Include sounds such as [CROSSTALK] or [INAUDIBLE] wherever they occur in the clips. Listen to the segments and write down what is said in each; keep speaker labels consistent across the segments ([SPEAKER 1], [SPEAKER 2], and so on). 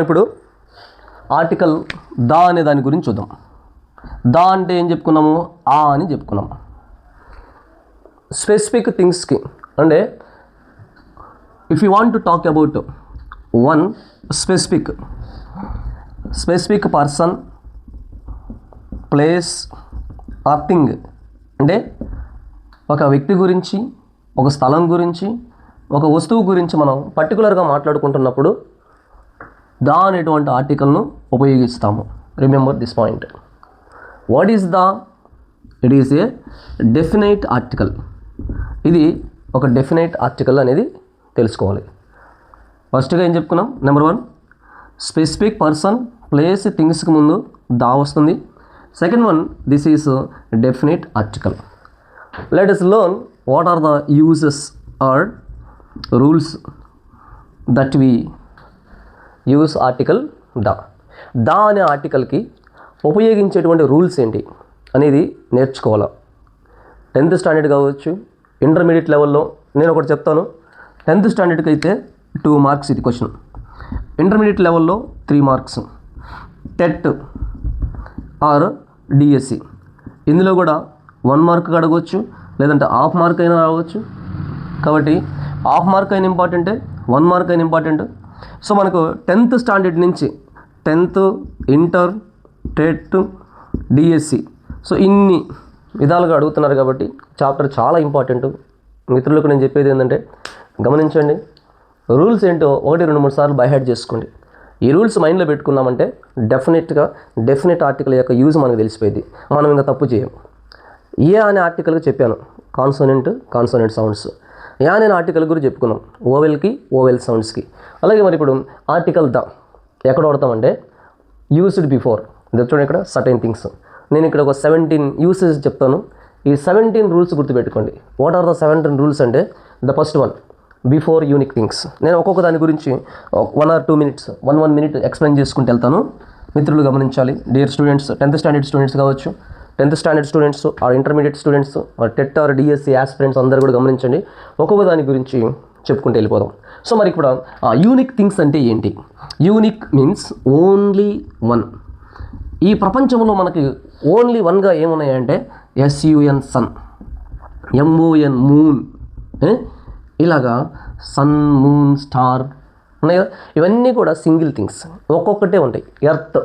[SPEAKER 1] ఇప్పుడు. ఆర్టికల్ దా అనే దాని గురించి చూద్దాం. దా అంటే ఏం చెప్పుకున్నాము? ఆ అని చెప్పుకున్నాము స్పెసిఫిక్ థింగ్స్కి అంటే if you want to talk about one specific specific person place or thing అంటే ఒక వ్యక్తి గురించి ఒక స్థలం గురించి ఒక వస్తువు గురించి మనం పర్టికులర్గా మాట్లాడుకుంటున్నప్పుడు ద అనేటువంటి ఆర్టికల్ను ఉపయోగిస్తాము. Remember this point what is the it is a definite article ఇది ఒక డెఫినైట్ ఆర్టికల్ అనేది తెలుసుకోవాలి. ఫస్ట్గా ఏం చెప్పుకున్నాం? Number one specific person place థింగ్స్కి ముందు దా వస్తుంది. Second one this is definite article let us learn what are the uses or rules that we use article the the అనే ఆర్టికల్కి ఉపయోగించేటువంటి రూల్స్ ఏంటి అనేది నేర్చుకోవాలి. టెన్త్ స్టాండర్డ్ కావచ్చు ఇంటర్మీడియట్ లెవెల్లో నేను ఒకటి చెప్తాను. టెన్త్ స్టాండర్డ్కి అయితే టూ మార్క్స్ ఇది క్వశ్చన్. ఇంటర్మీడియట్ లెవెల్లో three marks. TET or DSC. ఇందులో కూడా వన్ మార్క్ అడగవచ్చు లేదంటే హాఫ్ మార్క్ అయినా రావచ్చు. కాబట్టి హాఫ్ మార్క్ అయిన ఇంపార్టెంటే వన్ మార్క్ అయిన ఇంపార్టెంట్. సో మనకు టెన్త్ స్టాండర్డ్ నుంచి tenth inter TET DSC. So ఇన్ని విధాలుగా అడుగుతున్నారు కాబట్టి చాప్టర్ చాలా ఇంపార్టెంట్. మిత్రులకు నేను చెప్పేది ఏంటంటే గమనించండి రూల్స్ ఏంటో ఒకటి రెండు మూడు సార్లు బైహెడ్ చేసుకోండి. ఈ రూల్స్ మైండ్లో పెట్టుకున్నామంటే డెఫినెట్గా డెఫినెట్ ఆర్టికల్ యొక్క యూజ్ మనకు తెలిసిపోయింది. మనం ఇంకా తప్పు చేయం. ఏ అనే ఆర్టికల్కి చెప్పాను. Consonant consonant sounds. యా అనే ఆర్టికల్ గురించి చెప్పుకున్నాం. ఓవెల్కి ఓవెల్ సౌండ్స్కి. అలాగే మరి ఇప్పుడు ఆర్టికల్ ద ఎక్కడ వాడతామంటే యూస్డ్ బిఫోర్ చూడండి ఇక్కడ సర్టైన్ థింగ్స్ నేను ఇక్కడ ఒక సెవెంటీన్ యూసేజ్ చెప్తాను. ఈ సెవెంటీన్ రూల్స్ గుర్తుపెట్టుకోండి. What are the seventeen rules అంటే the first one before unique things నేను ఒక్కొక్క దాని గురించి one or two minutes one one minute explain చేసుకుంటూ వెళ్తాను. మిత్రులు గమనించాలి. Dear students tenth standard students కావచ్చు tenth standard students or intermediate students or TET or DSC aspirants అందరూ కూడా గమనించండి. ఒక్కొక్క దాని గురించి చెప్పుకుంటూ వెళ్ళిపోదాం. సో మరి ఇప్పుడు యూనిక్ థింగ్స్ అంటే ఏంటి? యూనిక్ మీన్స్ ఓన్లీ వన్ ఈ ప్రపంచంలో మనకి ఓన్లీ వన్గా ఏమున్నాయంటే S U N sun M O N moon ఇలాగా సన్ మూన్ స్టార్ ఉన్నాయి? కదా ఇవన్నీ కూడా సింగిల్ థింగ్స్ ఒక్కొక్కటే ఉంటాయి. ఎర్త్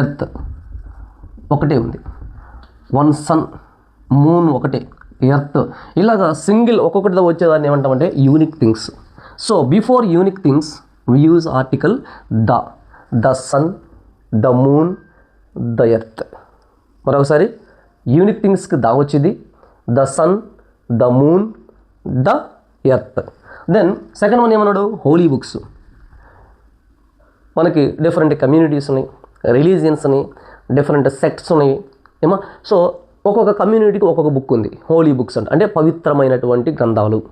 [SPEAKER 1] ఎర్త్ ఒకటే ఉంది. వన్ సన్ మూన్ ఒకటే ఎర్త్ ఇలాగా సింగిల్ ఒక్కొక్కటితో వచ్చేదాన్ని ఏమంటామంటే unique things so before unique things we use article the. The sun the moon the earth మరొకసారి యూనిక్ థింగ్స్కి దా వచ్చింది the sun the moon the earth then second one ఏమన్నాడు? Holy books మనకి different కమ్యూనిటీస్ని రిలీజియన్స్ని డిఫరెంట్ సెక్ట్స్ ఉన్నాయి. ఏమో so ఒక్కొక్క కమ్యూనిటీకి ఒక్కొక్క బుక్ ఉంది. హోలీ బుక్స్ అంటే. అంటే పవిత్రమైనటువంటి గ్రంథాలు.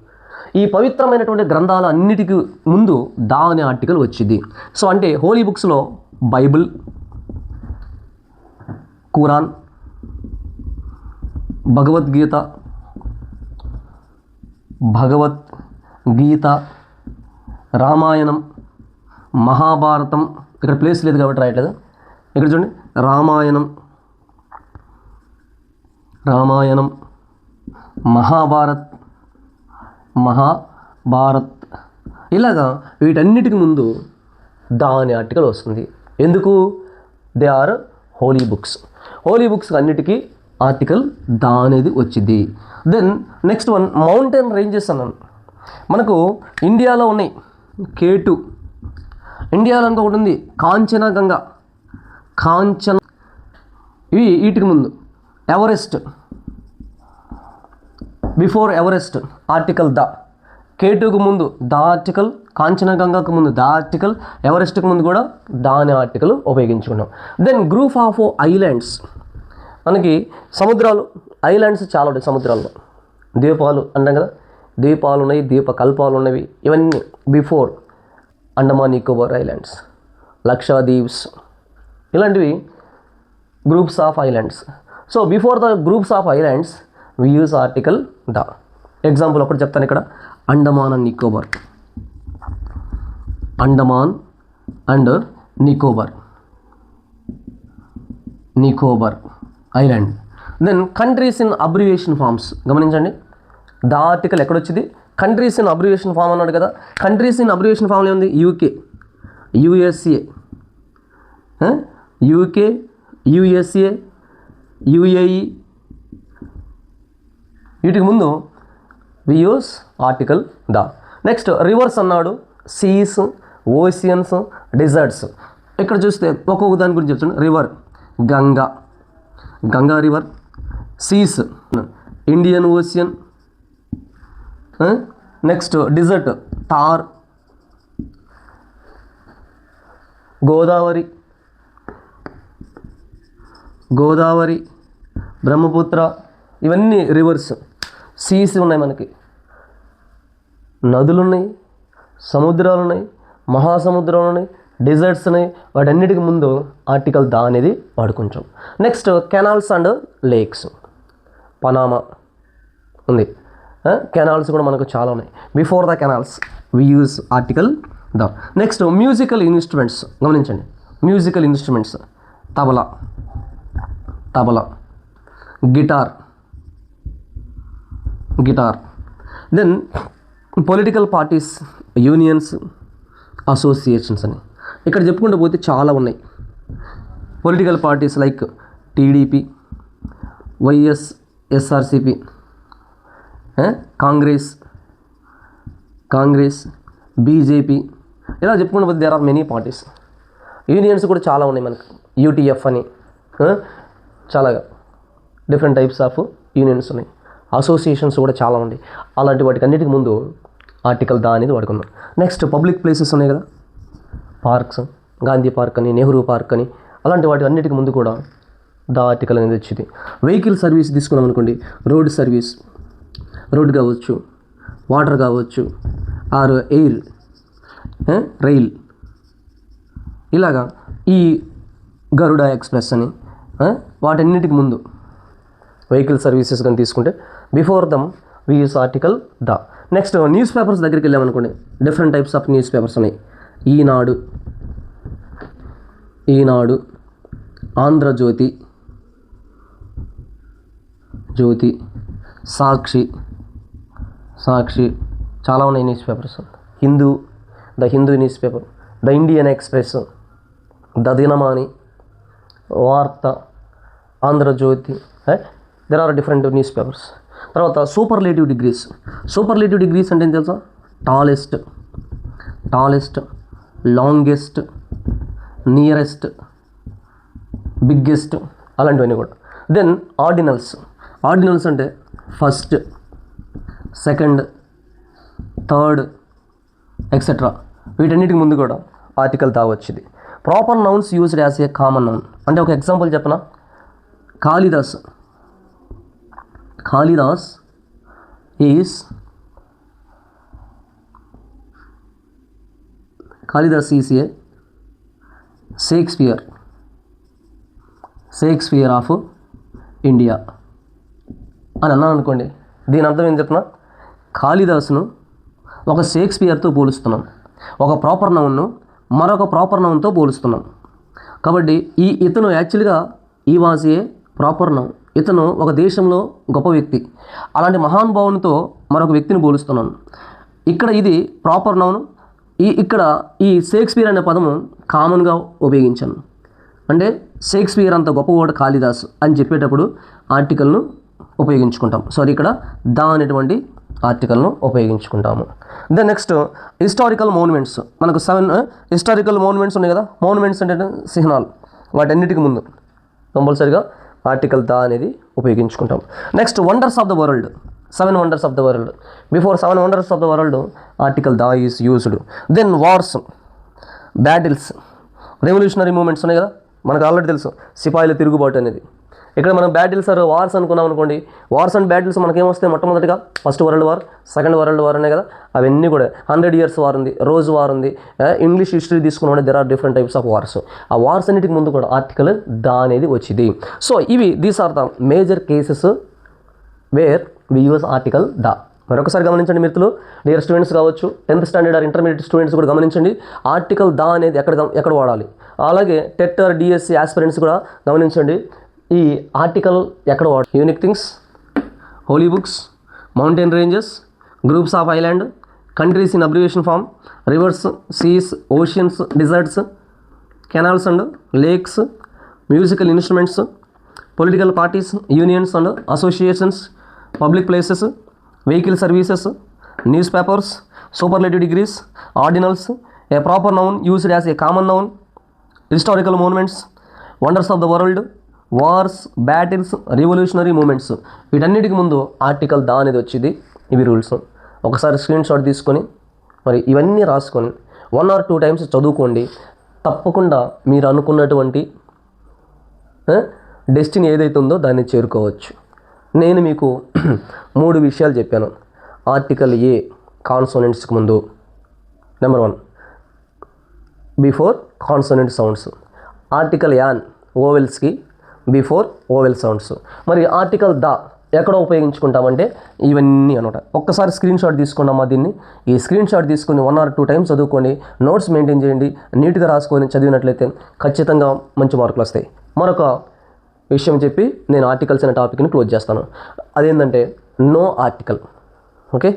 [SPEAKER 1] ఈ పవిత్రమైనటువంటి గ్రంథాల అన్నిటికి ముందు దా అనే ఆర్టికల్ వచ్చింది. సో అంటే హోలీ బుక్స్లో బైబిల్ కురాన్ భగవద్గీత భగవద్గీత రామాయణం మహాభారతం. ఇక్కడ ప్లేస్ లేదు కాబట్టి రాయట్లేదు. ఇక్కడ చూడండి. రామాయణం. రామాయణం. మహాభారత్. మహాభారత్. ఇలాగా వీటన్నిటికి ముందు దా అనే ఆర్టికల్ వస్తుంది. ఎందుకు? They are holy books holy books అన్నిటికీ ఆర్టికల్ దా అనేది వచ్చింది. Then next one mountain ranges అన్నాను. మనకు ఇండియాలో ఉన్నాయి. కేటు ఇండియాలో ఇంకొకటి ఉంది. కాంచనగంగా. కాంచన. ఇవి వీటికి ముందు. Everest. Before Everest article the. కేటుకు ముందు ద ఆర్టికల్ కాంచనగంగకు ముందు ద ఆర్టికల్ ఎవరెస్ట్కు ముందు కూడా దా అనే ఆర్టికల్ ఉపయోగించుకున్నాం. దెన్ గ్రూప్ ఆఫ్ ఐలాండ్స్ మనకి సముద్రాలు ఐలాండ్స్ చాలా ఉంటాయి సముద్రాల్లో. ద్వీపాలు అంటాం కదా. ద్వీపాలు ఉన్నాయి ద్వీపకల్పాలు ఉన్నవి. ఇవన్నీ బిఫోర్ అండమాన్ నికోబార్ ఐలాండ్స్ లక్షద్వీప్స్ ఇలాంటివి groups of islands so before the groups of islands we use article the. Example ఒకటి చెప్తాను ఇక్కడ. Andaman and Nicobar Andaman and Nicobar Nicobar island then countries in abbreviation forms గమనించండి. ద ఆర్టికల్ ఎక్కడొచ్చింది? Countries in abbreviation form అన్నాడు కదా. Countries in abbreviation ఫామ్లో ఉంది UK USA UK USA UAE వీటికి ముందు we use article the. Next rivers అన్నాడు seas oceans desserts ఇక్కడ చూస్తే ఒక్కొక్క దాని గురించి చెప్తాను river Ganga. Ganga river seas Indian Ocean next desert Thar Godavari. Godavari Brahmaputra ఇవన్నీ రివర్స్ సీస్ ఉన్నాయి మనకి. నదులు ఉన్నాయి సముద్రాలు ఉన్నాయి మహాసముద్రాలు ఉన్నాయి. డిజర్ట్స్ ఉన్నాయి వాటన్నిటికి ముందు ఆర్టికల్ దా అనేది వాడుకుంటాం. Next canals and lakes Panama ఉంది. కెనాల్స్ కూడా మనకు చాలా ఉన్నాయి. Before the canals we use article the. Next musical instruments గమనించండి. Musical instruments tabla. Tabla. Guitar. Guitar. Then political parties unions associations అని. ఇక్కడ చెప్పుకుంటూ పోతే చాలా ఉన్నాయి. Political parties like TDP YS SRCP Congress Congress BJP ఇలా చెప్పుకుంటూ పోతే there are many parties unions కూడా చాలా ఉన్నాయి మనకు. యూటీఎఫ్ అని చాలా డిఫరెంట్ టైప్స్ ఆఫ్ యూనియన్స్ ఉన్నాయి. అసోసియేషన్స్ కూడా చాలా ఉన్నాయి. అలాంటి వాటికి అన్నిటికి ముందు ఆర్టికల్ దా అనేది వాడుకుందాం. నెక్స్ట్ పబ్లిక్ ప్లేసెస్ ఉన్నాయి కదా. పార్క్స్ గాంధీ పార్క్ అని నెహ్రూ పార్క్ అని అలాంటి వాటి అన్నిటికి ముందు కూడా దా ఆర్టికల్ అనేది వచ్చింది. వెహికల్ సర్వీస్ తీసుకున్నాం అనుకోండి. రోడ్ సర్వీస్ రోడ్ కావచ్చు వాటర్ కావచ్చు ఆర్ ఎయిర్ రైల్ ఇలాగా ఈ గరుడ ఎక్స్ప్రెస్ అని వాటన్నిటికి ముందు వెహికల్ సర్వీసెస్ కానీ తీసుకుంటే before them we use article the. Next news papers దగ్గరికి వెళ్ళామనుకోండి different types of news papers ఉన్నాయి. ఈనాడు ఈనాడు ఆంధ్రజ్యోతి జ్యోతి సాక్షి సాక్షి చాలా ఉన్నాయి news papers Hindu the Hindu news paper the Indian Express the Dinamani Vaartha Andhra Jyothi there are different news papers తర్వాత superlative degrees superlative degrees అంటే ఏం తెలుసా? Tallest tallest longest nearest biggest అలాంటివన్నీ కూడా. Then ordinals ordinals అంటే first second third etcetera వీటన్నిటికి ముందు కూడా article the proper nouns used as a common noun అంటే ఒక ఎగ్జాంపుల్ చెప్పనా? Kalidas. Kalidas is Kalidas is a Shakespeare. Shakespeare of India. అని అన్నాను అనుకోండి దీని అర్థం ఏం చెప్తున్నా? కాళిదాసును ఒక షేక్స్పియర్తో పోలుస్తున్నాం. ఒక ప్రాపర్ నౌన్ను మరొక ప్రాపర్ నౌన్తో పోలుస్తున్నాం. కాబట్టి ఈ ఇతను యాక్చువల్గా ఈ వాజ్ ఏ ప్రాపర్ నౌన్ ఇతను ఒక దేశంలో గొప్ప వ్యక్తి. అలాంటి మహానుభావునితో మరొక వ్యక్తిని పోలుస్తున్నాను. ఇక్కడ ఇది ప్రాపర్ నౌన్. ఈ ఇక్కడ ఈ షేక్స్పియర్ అనే పదము కామన్గా ఉపయోగించాను. అంటే షేక్స్పియర్ అంత గొప్పవాడు కాళిదాసు అని చెప్పేటప్పుడు ఆర్టికల్ను ఉపయోగించుకుంటాం. సారీ ఇక్కడ దా అనేటువంటి ఆర్టికల్ను ఉపయోగించుకుంటాము. దెన్ నెక్స్ట్ హిస్టారికల్ మోనుమెంట్స్ మనకు సెవెన్ హిస్టారికల్ మోనుమెంట్స్ ఉన్నాయి కదా. మోనుమెంట్స్ అంటే చిహ్నాలు వాటన్నిటికి ముందు. కంపల్సరిగా ఆర్టికల్ దా అనేది ఉపయోగించుకుంటాం. Next wonders of the world seven wonders of the world before seven wonders of the world article the is used then wars battles revolutionary movements ఉన్నాయి కదా? మనకు ఆల్రెడీ తెలుసు. సిపాయిల తిరుగుబాటు అనేది. ఇక్కడ మనం బ్యాటిల్స్ ఆర్ వార్స్ అనుకున్నాం అనుకోండి. వార్స్ అండ్ బ్యాటిల్స్ మనకేమొస్తాయి మొట్టమొదటిగా? First world war second world war అనే కదా? అవన్నీ కూడా. హండ్రెడ్ ఇయర్స్ వార్ ఉంది రోజు వార్ ఉంది. ఇంగ్లీష్ హిస్టరీ తీసుకున్నాం there are different types of wars ఆ వార్స్ అన్నిటికి ముందు కూడా ఆర్టికల్ దా అనేది వచ్చింది. సో ఇవి these are the major cases where we use article the. మరొకసారి గమనించండి మిత్రులు. డియర్ స్టూడెంట్స్ కావచ్చు tenth standard or intermediate students కూడా గమనించండి. ఆర్టికల్ దా అనేది ఎక్కడ ఎక్కడ వాడాలి? అలాగే టెట్ ఆర్ డిఎస్సి ఆస్పిరెంట్స్ కూడా గమనించండి. ఈ ఆర్టికల్ ఎక్కడ వాడు? Unique things holy books mountain ranges groups of island countries in abbreviation form rivers seas oceans deserts canals and lakes musical instruments political parties unions and associations public places vehicle services newspapers superlative degrees ordinals a proper noun used as a common noun historical monuments wonders of the world wars battles revolutionary movements. వీటన్నిటికి ముందు article the అనేది వచ్చింది. ఇవి rules. ఒకసారి screen shot తీసుకొని మరి ఇవన్నీ రాసుకొని వన్ ఆర్ టూ టైమ్స్ చదువుకోండి. తప్పకుండా మీరు అనుకున్నటువంటి డెస్టినీ ఏదైతే ఉందో దాన్ని చేరుకోవచ్చు. నేను మీకు [CLEARS THROAT] మూడు విషయాలు చెప్పాను. ఆర్టికల్ ఏ కాన్సోనెంట్స్కి ముందు. Number one before consonant sounds. Article an ఓవెల్స్కి before vowel sounds మరి ఆర్టికల్ ద ఎక్కడ ఉపయోగించుకుంటామంటే ఇవన్నీ అనమాట. ఒక్కసారి స్క్రీన్ షాట్ తీసుకున్నామా దీన్ని? ఈ స్క్రీన్ షాట్ తీసుకుని వన్ ఆర్ టూ టైమ్స్ చదువుకోండి. నోట్స్ మెయింటైన్ చేయండి. నీట్గా రాసుకొని చదివినట్లయితే ఖచ్చితంగా మంచి మార్కులు వస్తాయి. మరొక విషయం చెప్పి నేను ఆర్టికల్స్ అనే టాపిక్ని క్లోజ్ చేస్తాను. అదేంటంటే నో ఆర్టికల్ ఓకే